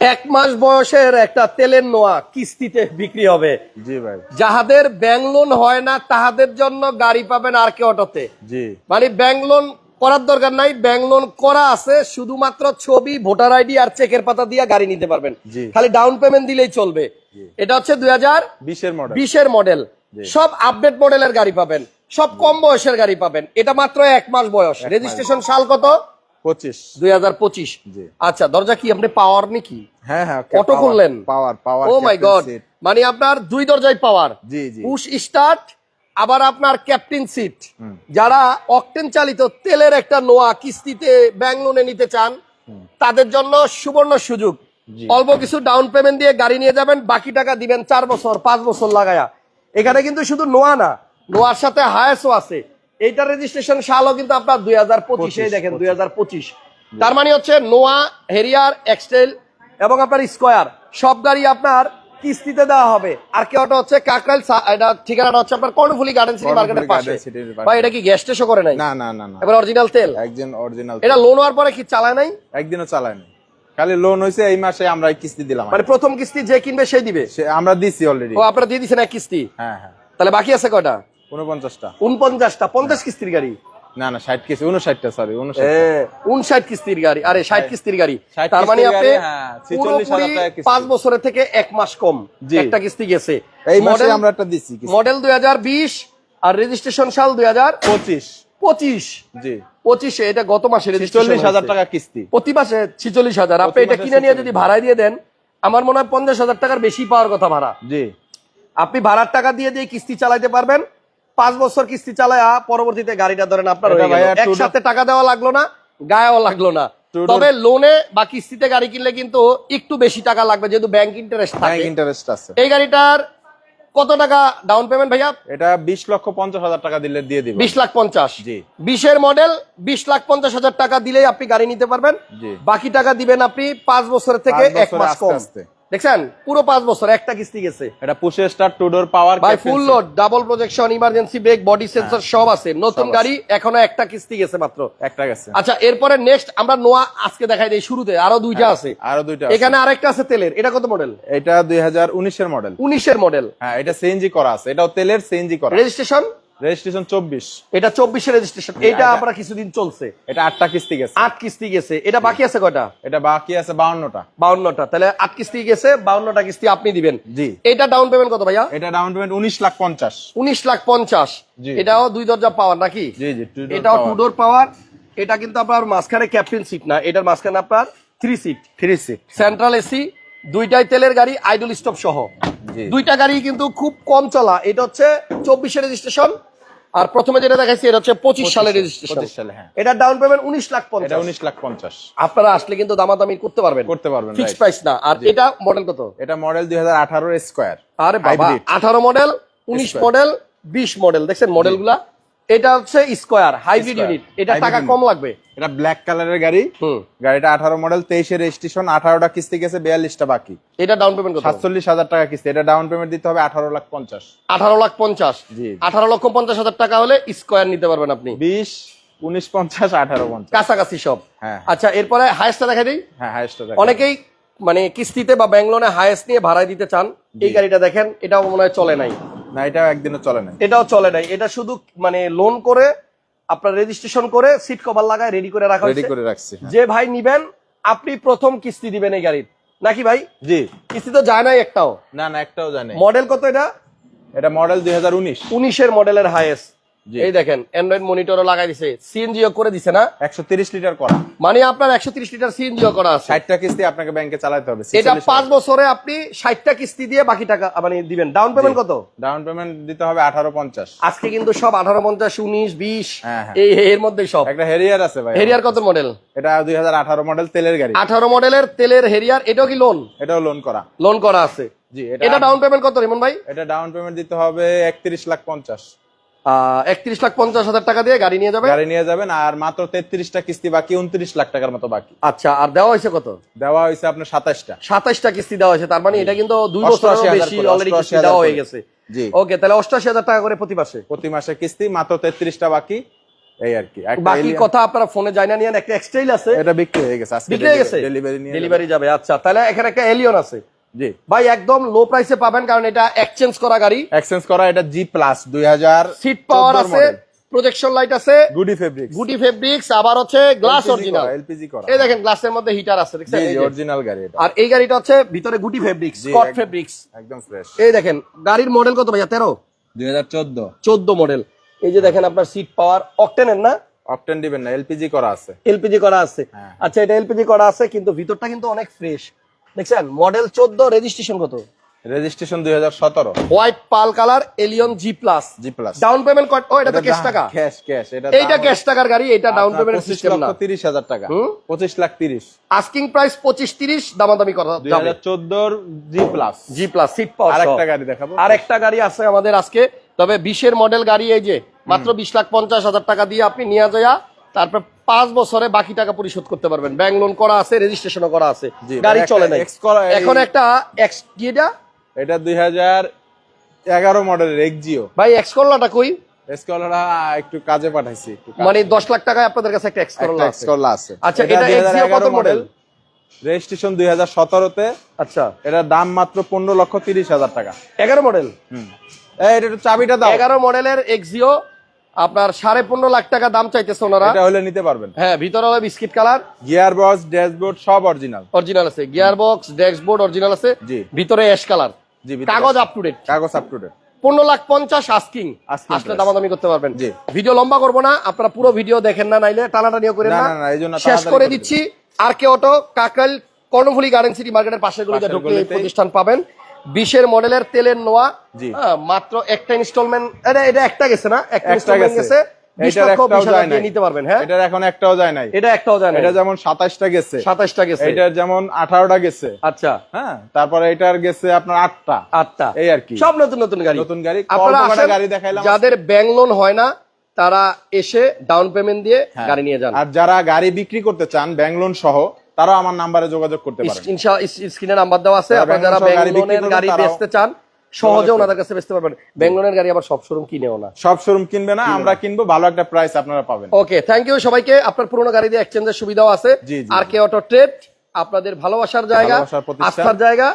এক মাস বয়সের একটা তেলের নোয়া কিস্তিতে বিক্রি হবে। জি ভাই। যাহাদের ব্যাংক লোন হয় না তাহাদের জন্য গাড়ি পাবেন আর কে অটোতে। জি। মানে ব্যাংক লোন করার দরকার নাই ব্যাংক লোন করা আছে শুধুমাত্র ছবি ভোটার আইডি আর চেকের পাতা দিয়ে গাড়ি নিতে পারবেন। খালি ডাউন পেমেন্ট দিলেই চলবে। এটা হচ্ছে দুই হাজার বিশের মডেল বিশের মডেল সব আপডেট মডেলের গাড়ি পাবেন। সব কম বয়সের গাড়ি পাবেন। এটা মাত্র এক মাস বয়স। রেজিস্ট্রেশন সাল কত? পঁচিশ। দুই হাজার পঁচিশ। আচ্ছা দরজা কি আপনি পাওয়ার নাকি? হ্যাঁ হ্যাঁ অটো করলেন পাওয়ার পাওয়ার ও মাই গড মানে আপনার দুই দরজায় পাওয়ার জি জি। পুশ স্টার্ট আবার আপনার ক্যাপ্টেন সিট যারা অকটেন চালিত তেলের একটা নোয়া কিস্তিতে ব্যাংক লোনে নিতে চান তাদের জন্য সুবর্ণ সুযোগ। অল্প কিছু ডাউন পেমেন্ট দিয়ে গাড়ি নিয়ে যাবেন বাকি টাকা দিবেন চার বছর পাঁচ বছর লাগায়া। এখানে কিন্তু শুধু নোয়া না নোয়ার সাথে হায়াসও আছে। এইটা রেজিস্ট্রেশন সালও কিন্তু আপনার দুই হাজার পঁচিশে দেখেন দুই হাজার পঁচিশ। তার মানে হচ্ছে নোয়া হেরিয়ার এক্সটেল এবং আপনার স্কোয়ার সব গাড়ি আপনার কিস্তিতে দেওয়া হবে। আর কে ওটা হচ্ছে কাকরাইল এটা ঠিকানাটা হচ্ছে আপনার কর্ণফুলি গার্ডেন সিটি মার্কেটের পাশে। ভাই এটা কি গ্যাস স্টেশন করে নাই? না না না না। এবার অরিজিনাল তেল? একজন অরিজিনাল এটা লোন হওয়ার পরে কি চালায় নাই? একদিনও চালায়নি খালি লোন হয়েছে এই মাসে আমরা কিস্তি দিলাম মানে প্রথম কিস্তি যে কিনবে সেই দিবে? সে- আমরা দিছি অলরেডি ও আপনারা দিয়ে দিচ্ছেন এক কিস্তি? হ্যাঁ হ্যাঁ। তাহলে বাকি আছে কয়টা? উনপঞ্চাশটা উনপঞ্চাশটা পঞ্চাশ কিস্তির গাড়ি? না না ষাট কিস্তি উনষাটটা সরি উনষাট উনষাট কিস্তির গাড়ি। আরে ষাট কিস্তির গাড়ি। তার মানে আপনি গাড়ি, 46,000 পুরোপুরি টাকা কিস্তি। পাঁচ বছরের থেকে এক মাস কম একটা কিস্তি গেছে। এই মাসে আমরা একটা দিছি মডেল দুই হাজার বিশ আর রেজিস্ট্রেশন সাল দুই হাজার পঁচিশ। পঁচিশ। জি। পঁচিশে এটা গত মাসে হাজার টাকা কিস্তি। প্রতি মাসে ছিচল্লিশ হাজার। আপনি এটা মাসে কিনে নিয়ে যদি ভাড়ায় দিয়ে দেন আমার মনে হয় পঞ্চাশ হাজার টাকার বেশি পাওয়ার কথা ভাড়া। জি। আপনি ভাড়ার টাকা দিয়ে দিয়ে কিস্তি চালাইতে পারবেন। পাঁচ বছর কিস্তি চালায়া পরবর্তীতে গাড়িটা ধরেন আপনার একসাথে টাকা দেওয়া লাগল না গায়েও লাগল না। তবে লোনে বা কিস্তিতে গাড়ি কিনলে কিন্তু একটু বেশি টাকা লাগবে যেহেতু ব্যাংক ইন্টারেস্ট থাকে। ইন্টারেস্ট আছে। এই গাড়িটার কত টাকা ডাউন পেমেন্ট ভাইয়া? এটা বিশ লক্ষ পঞ্চাশ হাজার টাকা দিলে দিয়ে দিব। বিশ লাখ পঞ্চাশ। জি। বিশের মডেল বিশ লাখ পঞ্চাশ হাজার টাকা দিলেই আপনি গাড়ি নিতে পারবেন। বাকি টাকা দিবেন আপনি পাঁচ বছরের থেকে এক বছরে মাস কম। আস্তে। দেখছেন? পুরো পাঁচ বছর একটা কিস্তি গেছে। এটা push start two door power by full load double projection emergency brake body sensor সব আছে। নতুন হ্যাঁ। গাড়ি এখনও একটা কিস্তি গেছে মাত্র। একটা গেছে। আচ্ছা এরপরে নেক্সট আমরা নোয়া আজকে দেখাই দিই শুরুতে। আরও দুইটা আছে। আরও দুইটা এখানে আরেকটা আছে তেলের। এটা কত মডেল এটা দুই হাজার উনিশের মডেল উনিশের মডেল হ্যাঁ এটা সিএনজি করা আছে। এটাও তেলের সিএনজি করা রেজিস্ট্রেশন রেজিস্ট্রেশন চব্বিশ। এটা চব্বিশের রেজিস্ট্রেশন। এটা আমরা কিছুদিন চলছে। এটা আটটা কিস্তি গেছে। আট কিস্তি গেছে। এটা বাকি আছে কয়টা? এটা বাকি আছে বাউন্নটা। বাউন্নটা। তাহলে আট কিস্তি গেছে বাউন্নটা কিস্তি আপনি দিবেন। জি। এটা ডাউন পেমেন্ট কত ভাইয়া? এটা ডাউন পেমেন্ট উনিশ লাখ পঞ্চাশ। উনিশ লাখ পঞ্চাশ। জি। এটাও দুই দরজা পাওয়ার নাকি? জি জি এটাও। টু ডোর পাওয়ার এটা কিন্তু আপনার মাঝখানে ক্যাপ্টেন সিট না। এটার মাঝখানে আপনার three seat three seat central AC দুইটাই তেলের গাড়ি আইডল স্টপ সহ। দুইটা গাড়ি কিন্তু খুব কম চলা। এটা হচ্ছে চব্বিশে রেজিস্ট্রেশন আর প্রথমে যেটা দেখাচ্ছি এটা হচ্ছে পঁচিশ সালের রেজিস্ট্রেশন 25 সালে, হ্যাঁ। এটা ডাউন পেমেন্ট উনিশ লাখ পঞ্চাশ। উনিশ লাখ পঞ্চাশ। আপনারা আসলে কিন্তু দামাদামি করতে পারবেন। করতে পারবেন, ফিক্স প্রাইস না। আর এটা মডেল কত? এটা মডেল দুই হাজার আঠারো স্কোয়ার আর বাবা আঠারো মডেল উনিশ মডেল বিশ মডেল দেখছেন মডেলগুলা? এটা হচ্ছে স্কোয়ার হাইব্রিড। ইউনিট এটা টাকা কম লাগবে। এটা ব্ল্যাক কালারের গাড়ি। গাড়িটা আঠারো মডেল তেইশের রেজিস্ট্রেশন আঠারোটা কিস্তি গেছে বিয়াল্লিশটা বাকি। এটা ডাউন পেমেন্ট সাতচল্লিশ হাজার টাকা কিস্তি। এটা ডাউন পেমেন্ট দিতে হবে আঠারো লাখ পঞ্চাশ। আঠারো লাখ পঞ্চাশ। জি। আঠারো লক্ষ পঞ্চাশ হাজার টাকা হলে স্কোয়ার নিতে পারবেন আপনি। বিশ উনিশ পঞ্চাশ আঠারো পঞ্চাশ। কাছাকাছি সব। হ্যাঁ। আচ্ছা এরপরে হায়েস্টটা দেখাই দিই। হ্যাঁ হাইস্ট অনেকেই মানে কিস্তিতে বা ব্যাংলোনে হায়েস্ট নিয়ে ভাড়ায় দিতে চান। এই গাড়িটা দেখেন এটাও মনে হয় চলে নাই। না এটা একদিনও চলে না এটাও চলে নাই। এটা শুধু মানে লোন করে আপনার রেজিস্ট্রেশন করে সিট কভার লাগায় রেডি করে রাখা রেডি করে রাখছি হ্যাঁ। যে ভাই নিবেন আপনি প্রথম কিস্তি দিবেন এই গাড়ির। নাকি ভাই? জি। কিস্তি তো যায় নাই একটাও। না না একটাও জানে মডেল কত এটা? এটা মডেল দুই হাজার উনিশ। উনিশের মডেলের হাইয়েস্ট। এই দেখেন অ্যান্ড্রয়েড মনিটরও লাগাই দিছে। সিএনজিও করে দিছে না? একশো তিরিশ লিটার করা। মানে আপনার একশো তিরিশ লিটার সিএনজিও করা আছে। ষাটটা কিস্তি আপনাকে ব্যাংকে চালাতে হবে এটা পাঁচ বছরে আপনি ষাটটা কিস্তি দিয়ে বাকি টাকা মানে দিবেন। ডাউন পেমেন্ট কত? ডাউন পেমেন্ট দিতে হবে আঠারো পঞ্চাশ। আজকে কিন্তু সব আঠারো পঞ্চাশ উনিশ বিশ হ্যাঁ, হ্যাঁ। এই এর মধ্যে সব। একটা হেরিয়ার আছে ভাই। হেরিয়ার কত মডেল এটা দুই হাজার আঠারো মডেল তেলের গাড়ি। আঠারো মডেলের তেলের হেরিয়ার এটাও কি লোন এটাও লোন করা। লোন করা আছে। জি এটা ডাউন পেমেন্ট কত রিমন ভাই? এটা ডাউন পেমেন্ট দিতে হবে একত্রিশ লাখ পঞ্চাশ। একত্রিশ লাখ পঞ্চাশ হাজার টাকা দিয়ে গাড়ি নিয়ে যাবে গাড়ি নিয়ে যাবেন আর মাত্র তেত্রিশটা কিস্তি বাকি উনত্রিশ লাখ টাকার মতো বাকি। আচ্ছা আর দেওয়া হয়েছে কত? দেওয়া হয়েছে আপনার সাতাশটা। সাতাইশটা কিস্তি দেওয়া হয়েছে তার মানে এটা কিন্তু দুই 88,000 বেশি অলরেডি কিস্তি দেওয়া হয়ে গেছে। জি। ওকে তাহলে অষ্টাশি হাজার টাকা করে প্রতি মাসে? প্রতি মাসে কিস্তি মাত্র তেত্রিশটা বাকি এই আর কি। বাকি কথা আপনারা ফোনে জানা নিয়ে একটা এক্সটাইল আছে। এটা বিক্রি হয়ে গেছে বিক্রি হয়ে গেছে? ডেলিভারি নিয়ে ডেলিভারি যাবে। আচ্ছা তাহলে এখানে একটা এলিয়ন আছে। জি। ভাই একদম লো প্রাইসে পাবেন কারণ এটা এক্সচেঞ্জ করা গাড়ি। এক্সচেঞ্জ করা এটা জি প্লাস দুই হাজার সিট পাওয়ার আছে প্রজেকশন লাইট আছে গুডি ফেব্রিক গুটি ফেব্রিক্স আবার হচ্ছে গ্লাস অরিজিনাল এলপিজি করা এই দেখেন গ্লাসের মধ্যে হিটার আছে দেখছেন? এই অরিজিনাল গাড়ি এটা। আর এই গাড়িটা হচ্ছে ভিতরে গুটি ফেব্রিক্স স্কট। ফেব্রিক্স একদম ফ্রেশ এই দেখেন গাড়ির মডেল কত ভাইয়া? তেরো? দুই হাজার চোদ্দ। চোদ্দ মডেল এই যে দেখেন আপনার সিট পাওয়ার অকটেনের না? অপটেন দিবেন না এলপিজি করা আছে। এলপিজি করা আছে। হ্যাঁ। আচ্ছা এটা এলপিজি করা আছে কিন্তু ভিতরটা কিন্তু অনেক ফ্রেশ দেখছেন মডেল চোদ্দ রেজিস্ট্রেশন কত? রেজিস্ট্রেশন দুই হাজার সতেরো। White pearl colour Allion G plus G plus down payment ও এটা তো ক্যাশ টাকা? ক্যাশ ক্যাশ এটা এইটা ক্যাশ টাকার গাড়ি এটা ডাউন পেমেন্ট সিস্টেম না। লক্ষ তিরিশ হাজার টাকা। হুম? পঁচিশ লাখ তিরিশ। আস্কিং প্রাইস পঁচিশ তিরিশ দামাদামি করা যাবে। হাজার চোদ্দোর G plus G plus seat power আরেকটা গাড়ি দেখাবো। আরেকটা গাড়ি আছে আমাদের আজকে। তবে বিশের মডেল গাড়ি এই যে মাত্র বিশ লাখ পঞ্চাশ হাজার টাকা দিয়ে আপনি নিয়ে যাওয়া তারপর পাঁচ বছরে বাকি টাকা পরিশোধ করতে পারবেন। ব্যাংক লোন করা আছে রেজিস্ট্রেশনও করা আছে। গাড়ি চলে নাই। এখন একটা এক্স কি এটা? এটা দুই হাজার এগারো মডেলের এক্সিও ভাই এক্স করলাটা কই? এসকলারা একটু কাজে পাঠাইছি মানে দশ লাখ টাকায় আপনাদের কাছে একটা এক্স একটা করলা আছে। এক্সকলা আছে। আচ্ছা, এটা Exio কত মডেল? রেজিস্ট্রেশন দুই হাজার সতেরোতে। আচ্ছা। এটার দাম মাত্র পনেরো লক্ষ তিরিশ হাজার টাকা। এগারো মডেল হুম। এই এটা চাবিটা দাও। এগারো মডেলের এক্সিও আপনার সাড়ে পনেরো লাখ টাকা দাম চাইতেছে ওনারা। এটা হলে নিতে পারবেন। হ্যাঁ ভিতরে হবে biscuit colour. Gear box dashboard সব অরিজিনাল। অরিজিনাল আছে। গিয়ার বক্স ড্যাশবোর্ড অরিজিনাল আছে। জি। ভিতরে অ্যাশ কালার। জি কাগজ আপ টু ডেট কাগজ আপ টু ডেট পনেরো লাখ পঞ্চাশ আস্কিং আসলে। দামাদামি করতে পারবেন। জি। ভিডিও লম্বা করব না আপনারা পুরো ভিডিও দেখেন না নাইলে টানাটানিও করেন না, না। না, না, এই জন্য শেষ করে করে দিচ্ছি আর কে অটো কাকাল কর্ণফুলি গার্ডেন সিটি মার্কেটের পাশে গলিতে ঢুকলে প্রতিষ্ঠান পাবেন। বিশের মডেলের তেলের নোয়া মাত্র একটা ইনস্টলমেন্ট এটা এটা একটা গেছে না? একটা ইনস্টলমেন্ট গেছে। যায় নিতে পারবেন হ্যাঁ? এটার এখন একটাও যায় নাই। এটা একটাও জানেন এটা যেমন সাতাশটা গেছে। সাতাশটা গেছে। এটার যেমন আঠারোটা গেছে। আচ্ছা। হ্যাঁ তারপরে এটার গেছে আপনার আটটা। আটটা। এই আর কি। সব নতুন নতুন গাড়ি। নতুন গাড়ি। আপনারা গাড়ি দেখাইলাম। যাদের ব্যাংক লোন হয় না তারা এসে ডাউন পেমেন্ট দিয়ে হ্যাঁ। গাড়ি নিয়ে যান। আর যারা গাড়ি বিক্রি করতে চান ব্যাংক লোন সহ তারাও আমার নাম্বারে যোগাযোগ করতে পারেন। ইনশাআল্লাহ স্ক্রিনে নাম্বার দেওয়া আছে আপনারা যারা ব্যাংক গাড়ি বেচতে চান সহজে ওনাদের কাছে বেচতে পারবেন। গাড়ি আবার সব শোরুম কিনেও না সব শোরুম কিনবে না আমরা কিনবো ভালো একটা প্রাইস আপনারা পাবেন। ওকে থ্যাংক ইউ সবাইকে। আপনার পুরোনো গাড়ি দিয়ে এক্সচেঞ্জের সুবিধাও আছে। আর কে অটো ট্রেড আপনাদের ভালোবাসার জায়গা আস্থার জায়গা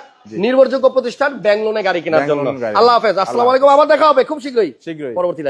নির্ভরযোগ্য প্রতিষ্ঠান ব্যাংক লোনে গাড়ি কেনার জন্য। আল্লাহ হাফেজ। আসসালামু আলাইকুম আবার দেখা হবে খুব শীঘ্রই। শীঘ্রই। পরবর্তী